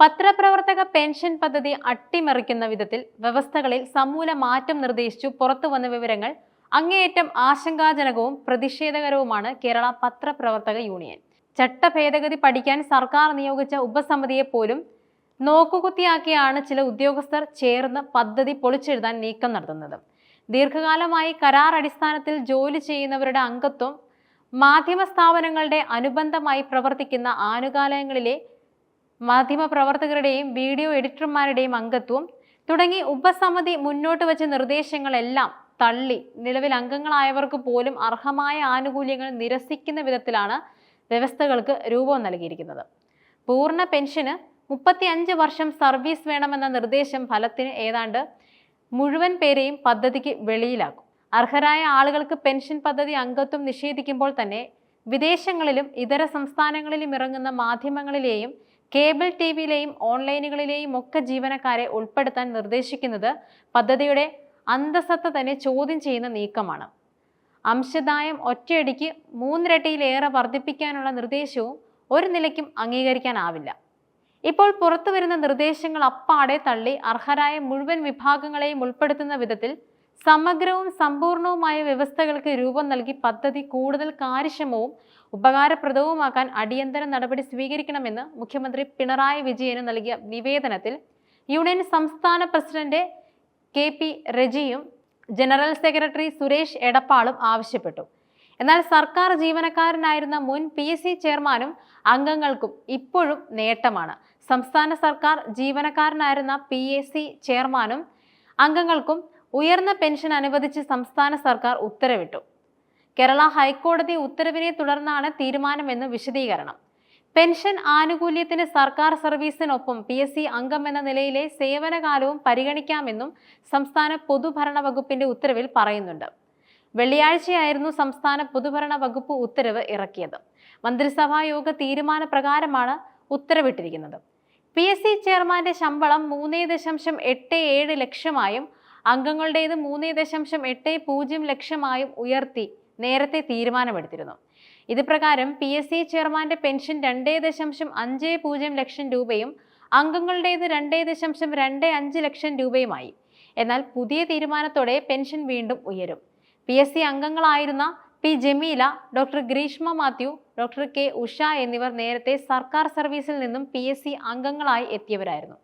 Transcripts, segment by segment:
പത്രപ്രവർത്തക പെൻഷൻ പദ്ധതി അട്ടിമറിക്കുന്ന വിധത്തിൽ വ്യവസ്ഥകളിൽ സമൂല മാറ്റം നിർദ്ദേശിച്ചു പുറത്തുവന്ന വിവരങ്ങൾ അങ്ങേയറ്റം ആശങ്കാജനകവും പ്രതിഷേധകരവുമാണ് കേരള പത്രപ്രവർത്തക യൂണിയൻ. ചട്ട ഭേദഗതി പഠിക്കാൻ സർക്കാർ നിയോഗിച്ച ഉപസമിതിയെ പോലും നോക്കുകുത്തിയാക്കിയാണ് ചില ഉദ്യോഗസ്ഥർ ചേർന്ന് പദ്ധതി പൊളിച്ചെഴുതാൻ നീക്കം നടത്തുന്നത്. ദീർഘകാലമായി കരാർ അടിസ്ഥാനത്തിൽ ജോലി ചെയ്യുന്നവരുടെ അംഗത്വം മാധ്യമ സ്ഥാപനങ്ങളുടെ അനുബന്ധമായി പ്രവർത്തിക്കുന്ന ആനുകാലയങ്ങളിലെ മാധ്യമപ്രവർത്തകരുടെയും വീഡിയോ എഡിറ്റർമാരുടെയും അംഗത്വം തുടങ്ങി ഉപസമിതി മുന്നോട്ട് വച്ച നിർദ്ദേശങ്ങളെല്ലാം തള്ളി. നിലവിൽ അംഗങ്ങളായവർക്ക് പോലും അർഹമായ ആനുകൂല്യങ്ങൾ നിരസിക്കുന്ന വിധത്തിലാണ് വ്യവസ്ഥകൾക്ക് രൂപം നൽകിയിരിക്കുന്നത്. പൂർണ പെൻഷന് മുപ്പത്തി അഞ്ച് വർഷം സർവീസ് വേണമെന്ന നിർദ്ദേശം ഫലത്തിന് ഏതാണ്ട് മുഴുവൻ പേരെയും പദ്ധതിക്ക് വെളിയിലാക്കും. അർഹരായ ആളുകൾക്ക് പെൻഷൻ പദ്ധതി അംഗത്വം നിഷേധിക്കുമ്പോൾ തന്നെ വിദേശങ്ങളിലും ഇതര സംസ്ഥാനങ്ങളിലും ഇറങ്ങുന്ന മാധ്യമങ്ങളിലെയും കേബിൾ ടി വിയിലെയും ഓൺലൈനുകളിലെയും ഒക്കെ ജീവനക്കാരെ ഉൾപ്പെടുത്താൻ നിർദ്ദേശിക്കുന്നത് പദ്ധതിയുടെ അന്തസത്ത തന്നെ ചോദ്യം ചെയ്യുന്ന നീക്കമാണ്. അംശദായം ഒറ്റയടിക്ക് മൂന്നിരട്ടിയിലേറെ വർദ്ധിപ്പിക്കാനുള്ള നിർദ്ദേശവും ഒരു നിലയ്ക്കും അംഗീകരിക്കാനാവില്ല. ഇപ്പോൾ പുറത്തു വരുന്ന നിർദ്ദേശങ്ങൾ അപ്പാടെ തള്ളി അർഹരായ മുഴുവൻ വിഭാഗങ്ങളെയും ഉൾപ്പെടുത്തുന്ന വിധത്തിൽ സമഗ്രവും സമ്പൂർണവുമായ വ്യവസ്ഥകൾക്ക് രൂപം നൽകി പദ്ധതി കൂടുതൽ കാര്യക്ഷമവും ഉപകാരപ്രദവുമാക്കാൻ അടിയന്തര നടപടി സ്വീകരിക്കണമെന്ന് മുഖ്യമന്ത്രി പിണറായി വിജയന് നൽകിയ നിവേദനത്തിൽ യൂണിയൻ സംസ്ഥാന പ്രസിഡന്റ് കെ പി റെജിയും ജനറൽ സെക്രട്ടറി സുരേഷ് എടപ്പാളും ആവശ്യപ്പെട്ടു. എന്നാൽ സർക്കാർ ജീവനക്കാരനായിരുന്ന മുൻ പി എസ് സി ചെയർമാനും അംഗങ്ങൾക്കും ഇപ്പോഴും നേട്ടമാണ്. സംസ്ഥാന സർക്കാർ ജീവനക്കാരനായിരുന്ന പി എസ് സി ചെയർമാനും അംഗങ്ങൾക്കും ഉയർന്ന പെൻഷൻ അനുവദിച്ച് സംസ്ഥാന സർക്കാർ ഉത്തരവിട്ടു. കേരള ഹൈക്കോടതി ഉത്തരവിനെ തുടർന്നാണ് തീരുമാനമെന്ന് വിശദീകരണം. പെൻഷൻ ആനുകൂല്യത്തിന് സർക്കാർ സർവീസിനൊപ്പം പി എസ് സി അംഗം എന്ന നിലയിലെ സേവനകാലവും പരിഗണിക്കാമെന്നും സംസ്ഥാന പൊതുഭരണ വകുപ്പിന്റെ ഉത്തരവിൽ പറയുന്നുണ്ട്. വെള്ളിയാഴ്ചയായിരുന്നു സംസ്ഥാന പൊതുഭരണ വകുപ്പ് ഉത്തരവ് ഇറക്കിയത്. മന്ത്രിസഭാ യോഗ തീരുമാനപ്രകാരമാണ് ഉത്തരവിട്ടിരിക്കുന്നത്. പി എസ് സി ചെയർമാന്റെ ശമ്പളം മൂന്ന് ദശാംശം എട്ട് ഏഴ് ലക്ഷമായും അംഗങ്ങളുടേത് മൂന്ന് ദശാംശം എട്ട് പൂജ്യം ലക്ഷമായും ഉയർത്തി നേരത്തെ തീരുമാനമെടുത്തിരുന്നു. ഇത് പ്രകാരം പി എസ് സി ചെയർമാന്റെ പെൻഷൻ രണ്ടേ ദശാംശം അഞ്ച് പൂജ്യം ലക്ഷം രൂപയും അംഗങ്ങളുടേത് രണ്ടേ ദശാംശം രണ്ട് അഞ്ച് ലക്ഷം രൂപയുമായി. എന്നാൽ പുതിയ തീരുമാനത്തോടെ പെൻഷൻ വീണ്ടും ഉയരും. P S C അംഗങ്ങളായിരുന്ന P Jameela doctor Greeshma Mathew doctor K Usha എന്നിവർ നേരത്തെ സർക്കാർ സർവീസിൽ നിന്നും പി എസ് സി അംഗങ്ങളായി എത്തിയവരായിരുന്നു.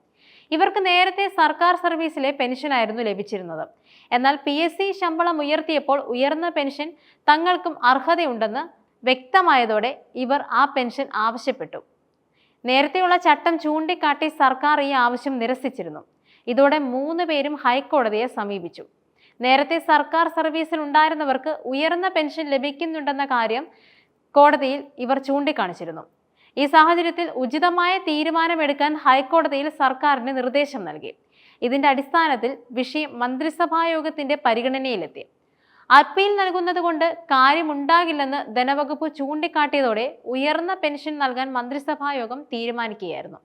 ഇവർക്ക് നേരത്തെ സർക്കാർ സർവീസിലെ പെൻഷനായിരുന്നു ലഭിച്ചിരുന്നത്. എന്നാൽ പി എസ് സി ശമ്പളം ഉയർത്തിയപ്പോൾ ഉയർന്ന പെൻഷൻ തങ്ങൾക്കും അർഹതയുണ്ടെന്ന് വ്യക്തമായതോടെ ഇവർ ആ പെൻഷൻ ആവശ്യപ്പെട്ടു. നേരത്തെയുള്ള ചട്ടം ചൂണ്ടിക്കാട്ടി സർക്കാർ ഈ ആവശ്യം നിരസിച്ചിരുന്നു. ഇതോടെ മൂന്ന് പേരും ഹൈക്കോടതിയെ സമീപിച്ചു. നേരത്തെ സർക്കാർ സർവീസിൽ ഉണ്ടായിരുന്നവർക്ക് ഉയർന്ന പെൻഷൻ ലഭിക്കുന്നുണ്ടെന്ന കാര്യം കോടതിയിൽ ഇവർ ചൂണ്ടിക്കാണിച്ചിരുന്നു. ഈ സാഹചര്യത്തിൽ ഉചിതമായ തീരുമാനമെടുക്കാൻ ഹൈക്കോടതിയിൽ സർക്കാരിന് നിർദ്ദേശം നൽകി. ഇതിന്റെ അടിസ്ഥാനത്തിൽ വിഷയം മന്ത്രിസഭായോഗത്തിന്റെ പരിഗണനയിലെത്തി. അപ്പീൽ നൽകുന്നത് കൊണ്ട് കാര്യമുണ്ടാകില്ലെന്ന് ധനവകുപ്പ് ചൂണ്ടിക്കാട്ടിയതോടെ ഉയർന്ന പെൻഷൻ നൽകാൻ മന്ത്രിസഭായോഗം തീരുമാനിക്കുകയായിരുന്നു.